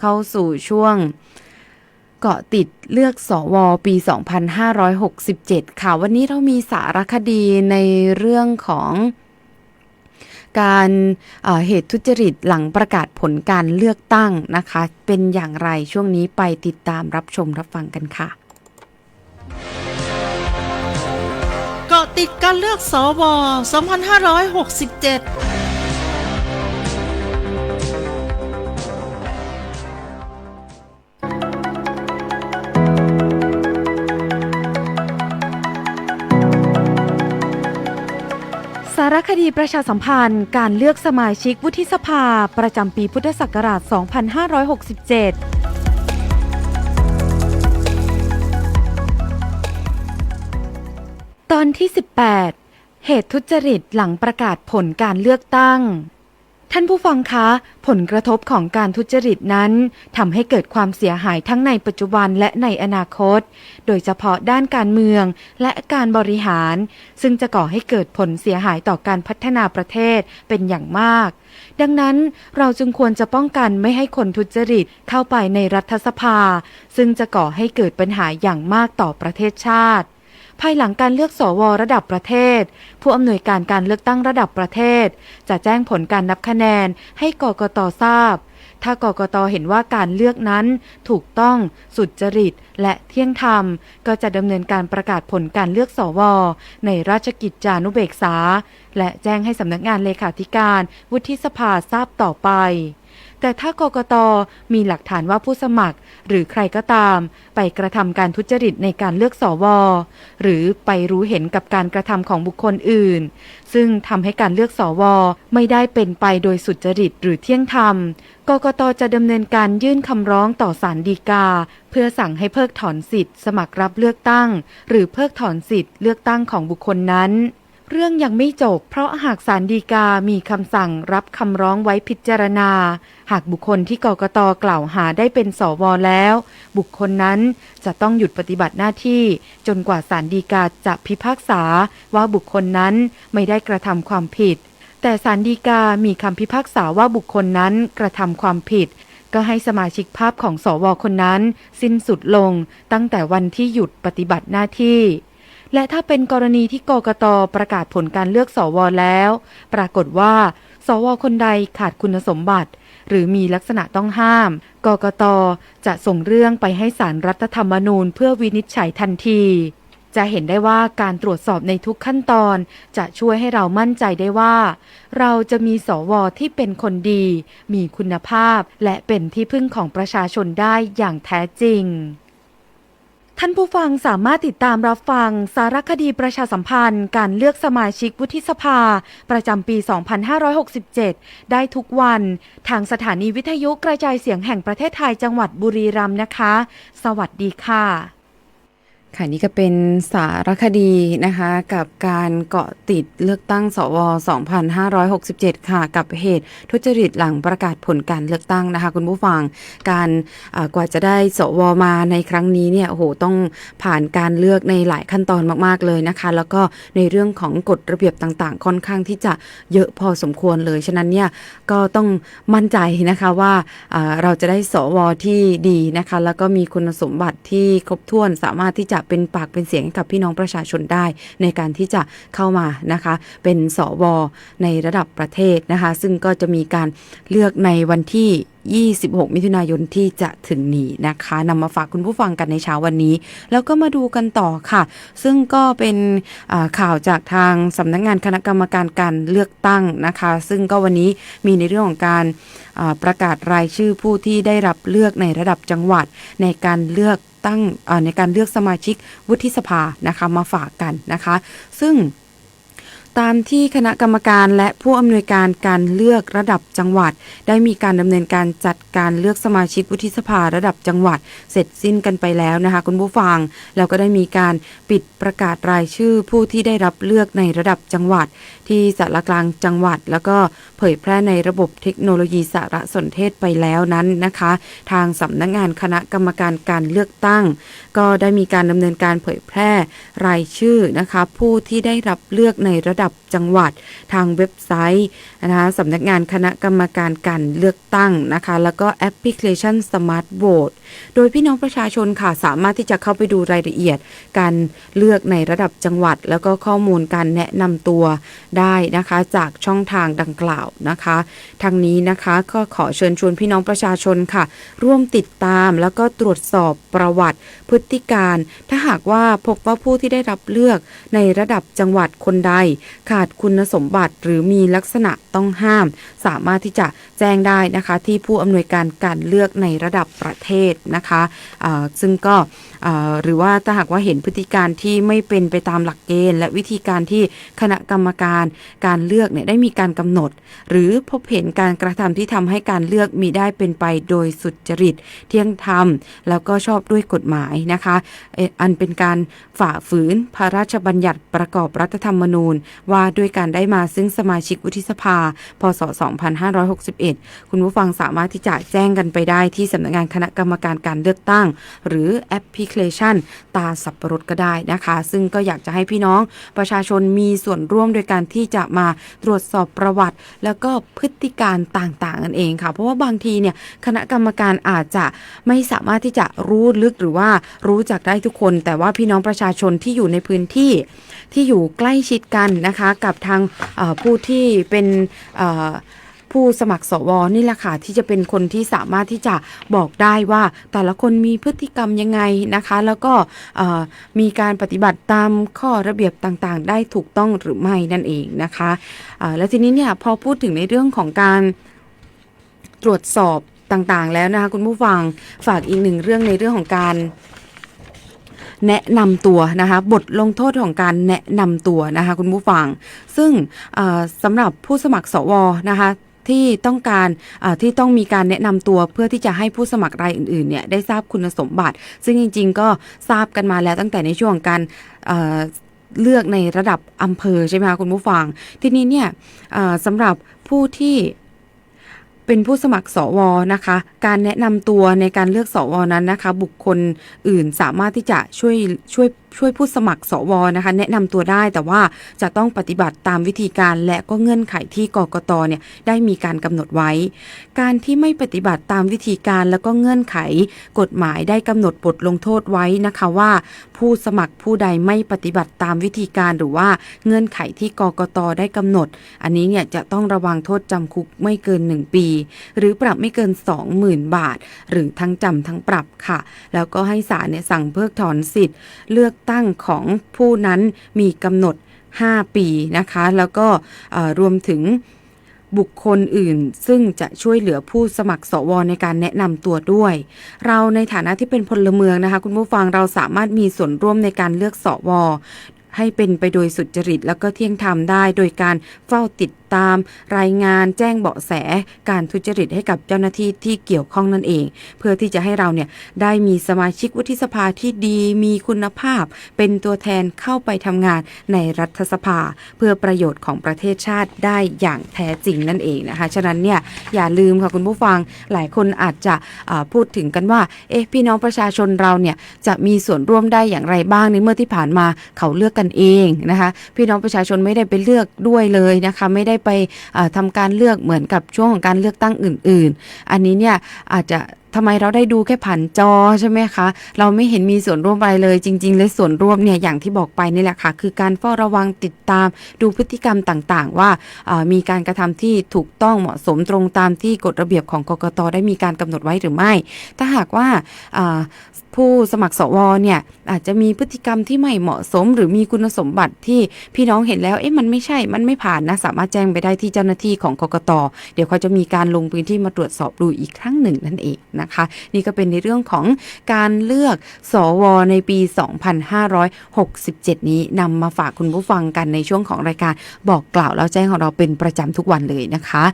เข้าสู่ช่วงเกาะติดเลือกสวปี 2567 ค่ะ วันนี้เรามีสารคดีในเรื่องของการเอ่อเหตุทุจริตหลังประกาศผลการเลือกตั้งนะคะ เป็นอย่างไรช่วงนี้ไปติดตามรับชมรับฟังกันค่ะ เกาะติดการเลือกสวอ2567ารคดีประชาสัมพันธ์การเลือกสมาชิกวุฒิสภา ประจำปีพุทธศักราช 2567ตอนที่ 18 เหตุทุจริตหลังประกาศผลการเลือกตั้ง ท่านผู้ฟังคะ ผลกระทบของการทุจริตนั้นทำให้เกิดความเสียหายทั้งในปัจจุบันและในอนาคต โดยเฉพาะด้านการเมืองและการบริหาร ซึ่งจะก่อให้เกิดผลเสียหายต่อการพัฒนาประเทศเป็นอย่างมาก ดังนั้นเราจึงควรจะป้องกันไม่ให้คนทุจริตเข้าไปในรัฐสภา ซึ่งจะก่อให้เกิดปัญหาอย่างมากต่อประเทศชาติ ภายหลังการเลือกสวระดับประเทศ ผู้อำนวยการการเลือกตั้งระดับประเทศ จะแจ้งผลการนับคะแนนให้กกตทราบ ถ้ากกตเห็นว่าการเลือกนั้นถูกต้อง สุจริต และเที่ยงธรรม ก็จะดำเนินการประกาศผลการเลือกสว ในราชกิจจานุเบกษา และแจ้งให้สำนักงานเลขาธิการ วุฒิสภาทราบต่อไป แต่ถ้ากกตมีหลักฐานว่าผู้สมัคร หรือใครก็ตาม ไปกระทำการทุจริตในการเลือกสวหรือไปรู้เห็นกับการกระทำของบุคคลอื่น ซึ่งทำให้การเลือกสวไม่ได้เป็นไปโดยสุจริตหรือเที่ยงธรรมกกตจะดำเนินการยื่นคำร้องต่อศาลฎีกา เพื่อสั่งให้เพิกถอนสิทธิ์ สมัครรับเลือกตั้ง หรือเพิกถอนสิทธิ์เลือกตั้งของบุคคลนั้น เรื่องยังไม่จบ เพราะหากศาลฎีกามีคำสั่งรับคำร้องไว้พิจารณา หากบุคคลที่กกตกล่าวหาได้เป็นสวแล้ว บุคคลนั้นจะต้องหยุดปฏิบัติหน้าที่ จนกว่าศาลฎีกาจะพิพากษาว่าบุคคลนั้นไม่ได้กระทำความผิด แต่ศาลฎีกามีคำพิพากษาว่าบุคคลนั้นกระทำความผิดก็ให้สมาชิกภาพของสวคนนั้น สิ้นสุดลงตั้งแต่วันที่หยุดปฏิบัติหน้าที่ และถ้าเป็นกรณีที่กกตประกาศผลการเลือกสวแล้ว ปรากฏว่า สวคนใดขาดคุณสมบัติ หรือมีลักษณะต้องห้าม กกตจะส่งเรื่องไปให้ศาลรัฐธรรมนูญเพื่อวินิจฉัยทันที จะเห็นได้ว่าการตรวจสอบในทุกขั้นตอน จะช่วยให้เรามั่นใจได้ว่า เราจะมีสวที่เป็นคนดี มีคุณภาพ และเป็นที่พึ่งของประชาชนได้อย่างแท้จริง ท่านผู้ฟังสามารถติดตามรับฟังสารคดีประชาสัมพันธ์ การเลือกสมาชิกวุฒิสภา ประจำปี 2567 ได้ทุกวัน ทางสถานีวิทยุกระจายเสียงแห่งประเทศไทยจังหวัดบุรีรัมย์นะคะ สวัสดีค่ะ ค่ะนี่ก็เป็นสารคดีนะคะกับการเกาะติดเลือกตั้งสว 2567 ค่ะ กับเหตุทุจริตหลังประกาศผลการเลือกตั้งนะคะ คุณผู้ฟังการอ่ากว่าจะได้สวมาในครั้งนี้เนี่ยโอ้โหต้องผ่านการเลือกในหลายขั้นตอนมากๆเลยนะคะ แล้วก็ในเรื่องของกฎระเบียบต่างๆ ค่อนข้างที่จะเยอะพอสมควรเลย ฉะนั้นเนี่ยก็ต้องมั่นใจนะคะว่าอ่าเราจะได้สวที่ดีนะคะ แล้วก็มีคุณสมบัติที่ครบถ้วนสามารถที่จะเป็นปากเป็นเสียงให้กับพี่น้องประชาชนได้ในการที่จะเข้ามานะคะ เป็นสวในระดับประเทศนะคะ ซึ่งก็จะมีการเลือกในวันที่26 มิถุนายนที่จะถึงนี้นะคะนำมาฝากคุณผู้ฟังกันในเช้าวันนี้ แล้วก็มาดูกันต่อค่ะ ซึ่งก็เป็นข่าวจากทางสำนักงานคณะกรรมการการเลือกตั้งนะคะ ซึ่งก็วันนี้มีในเรื่องของการประกาศรายชื่อผู้ที่ได้รับเลือกในระดับจังหวัดในการเลือกตั้งในการเลือกสมาชิกวุฒิสภานะคะมาฝากกันนะคะ ซึ่ง ตามที่คณะกรรมการและผู้อำนวยการการเลือกระดับจังหวัด ได้มีการดำเนินการจัดการเลือกสมาชิกวุฒิสภาระดับจังหวัด เสร็จสิ้นกันไปแล้วนะคะ คุณผู้ฟัง แล้วก็ได้มีการปิดประกาศรายชื่อผู้ที่ได้รับเลือกในระดับจังหวัด ที่สารกลางจังหวัด แล้วก็เผยแพร่ในระบบเทคโนโลยีสารสนเทศไปแล้วนั้นนะคะ ทางสำนักงานคณะกรรมการการเลือกตั้ง ก็ได้มีการดำเนินการเผยแพร่รายชื่อนะคะ ผู้ที่ได้รับเลือกในระดับดับจังหวัดทางเว็บไซต์นะคะสำนักงานคณะกรรมการการเลือกตั้งนะคะ แล้วก็แอปพลิเคชัน Smart Vote โดยพี่น้องประชาชนค่ะสามารถที่จะเข้าไปดูรายละเอียด การเลือกในระดับจังหวัด แล้วก็ข้อมูลการแนะนำตัวได้นะคะจากช่องทางดังกล่าวนะคะทางนี้นะคะก็ขอเชิญชวนพี่น้องประชาชนค่ะ ร่วมติดตามแล้วก็ตรวจสอบประวัติพฤติการ ถ้าหากว่าพบว่าผู้ที่ได้รับเลือกในระดับจังหวัดคนใดขาดคุณสมบัติหรือมีลักษณะต้องห้าม สามารถที่จะแจ้งได้นะคะ ที่ผู้อำนวยการการเลือกในระดับประเทศนะคะซึ่งก็ หรือว่าถ้าหากว่าเห็นพฤติการที่ไม่เป็นไปตามหลักเกณฑ์ และวิธีการที่คณะกรรมการการเลือกเนี่ยได้มีการกำหนด หรือพบเห็นการกระทำที่ทำให้การเลือกมีได้เป็นไปโดยสุจริต เที่ยงธรรม แล้วก็ชอบด้วยกฎหมายนะคะเอออันเป็นการฝ่าฝืนพระราชบัญญัติประกอบรัฐธรรมนูญ ว่าด้วยการได้มาซึ่งสมาชิกวุฒิสภา พศ 2561 คุณผู้ฟังสามารถที่จะแจ้งกันไปได้ที่สำนักงานคณะกรรมการการเลือกตั้ง หรือแอปพลิเคชันตาสับปะรดก็ได้นะคะ ซึ่งก็อยากจะให้พี่น้องประชาชนมีส่วนร่วมโดยการที่จะมาตรวจสอบประวัติ แล้วก็พฤติการต่างๆนั่นเองค่ะ เพราะว่าบางทีเนี่ยคณะกรรมการอาจจะไม่สามารถที่จะรู้ลึกหรือว่ารู้จักได้ทุกคน แต่ว่าพี่น้องประชาชนที่อยู่ในพื้นที่ที่อยู่ใกล้ชิดกันนะคะ กับทางผู้ที่เป็น ผู้สมัครสวนี่แหละค่ะที่จะเป็นคนที่สามารถที่จะบอกได้ว่าแต่ละคนมีพฤติกรรมยังไงนะคะ แล้วก็มีการปฏิบัติตามข้อระเบียบต่างๆ ได้ถูกต้องหรือไม่นั่นเองนะคะอ่าแล้วทีนี้เนี่ยพอพูดถึงในเรื่องของการตรวจสอบต่างๆ แล้วนะคะคุณผู้ฟังฝากอีกหนึ่งเรื่องในเรื่องของการแนะนำตัวนะคะบทลงโทษของการแนะนำตัวนะคะคุณผู้ฟัง ซึ่งสำหรับผู้สมัครสวนะคะ ที่ต้องการที่ต้องมีการแนะนำตัวเพื่อที่จะให้ผู้สมัครรายอื่นๆเนี่ยได้ทราบคุณสมบัติ ซึ่งจริง ๆ ก็ทราบกันมาแล้วตั้งแต่ในช่วงการเลือกในระดับอำเภอใช่ไหมคะคุณผู้ฟัง ทีนี้เนี่ยสำหรับผู้ที่เป็นผู้สมัครสวนะคะ การแนะนำตัวในการเลือกสวนั้นนะคะ บุคคลอื่นสามารถที่จะช่วยช่วย ช่วยผู้สมัครสวนะคะ แนะนำตัวได้แต่ว่าจะต้องปฏิบัติตามวิธีการและก็เงื่อนไขที่กกตเนี่ยได้มีการกำหนดไว้ การที่ไม่ปฏิบัติตามวิธีการแล้วก็เงื่อนไข กฎหมายได้กำหนดบทลงโทษไว้นะคะว่า ผู้สมัครผู้ใดไม่ปฏิบัติตามวิธีการหรือว่าเงื่อนไขที่กกตได้กำหนด อันนี้เนี่ยจะต้องระวังโทษจำคุกไม่เกิน 1 ปี หรือปรับไม่เกิน 20,000 บาท หรือทั้งจำทั้งปรับค่ะ แล้วก็ให้ศาลเนี่ยสั่งเพิกถอนสิทธิ์ เลือกตั้งของผู้นั้นมีกำหนด 5 ปีนะคะ แล้วก็รวมถึงบุคคลอื่น ซึ่งจะช่วยเหลือผู้สมัครสวในการแนะนำตัวด้วย เราในฐานะที่เป็นพลเมืองนะคะ คุณผู้ฟังเราสามารถมีส่วนร่วมในการเลือกสวให้เป็นไปโดยสุจริต แล้วก็เที่ยงธรรมได้โดยการเฝ้าติด ตาม รายงานแจ้งเบาะแสการทุจริตให้กับเจ้าหน้าที่ที่เกี่ยวข้องนั่นเอง เพื่อที่จะให้เราเนี่ยได้มีสมาชิกวุฒิสภาที่ดีมีคุณภาพ เป็นตัวแทนเข้าไปทำงานในรัฐสภา เพื่อประโยชน์ของประเทศชาติได้อย่างแท้จริงนั่นเองนะคะฉะนั้นเนี่ยอย่าลืมค่ะคุณผู้ฟังหลายคนอาจจะพูดถึงกันว่าเอ๊ะพี่น้องประชาชนเราเนี่ยจะมีส่วนร่วมได้อย่างไรบ้างในเมื่อที่ผ่านมาเขาเลือกกันเองนะคะพี่น้องประชาชนไม่ได้ไปเลือกด้วยเลยนะคะไม่ได้ไปทำาการเลือกเหมือนกับช่วงของการเลือกตั้งอื่น ๆ อันนี้เนี่ยอาจจะทำไมเราได้ดูแค่ผ่านจอใช่ไหมคะ เราไม่เห็นมีส่วนร่วมอะไรเลยจริงๆเลยส่วนร่วมเนี่ยอย่างที่บอกไปนี่แหละค่ะ คือการเฝ้าระวังติดตามดูพฤติกรรมต่างๆ ว่ามีการกระทำที่ถูกต้องเหมาะสมตรงตามที่กฎระเบียบของกกตได้มีการกำหนดไว้หรือไม่ ถ้าหากว่าผู้สมัครสวเนี่ยอาจจะมีพฤติกรรมที่ไม่เหมาะสม หรือมีคุณสมบัติที่พี่น้องเห็นแล้วเอ๊ะมันไม่ใช่ มันไม่ผ่านนะสามารถแจ้งไปได้ที่เจ้าหน้าที่ของกกตเดี๋ยวเขาจะมีการลงพื้นที่มาตรวจสอบดูอีกครั้งหนึ่งนั่นเองนะคะ นี่ก็เป็นในเรื่องของการเลือกสวในปี 2567 นี้นำมาฝากคุณผู้ฟังกันในช่วงของรายการบอกกล่าวแล้วแจ้งของเราเป็นประจำทุกวันเลยนะคะ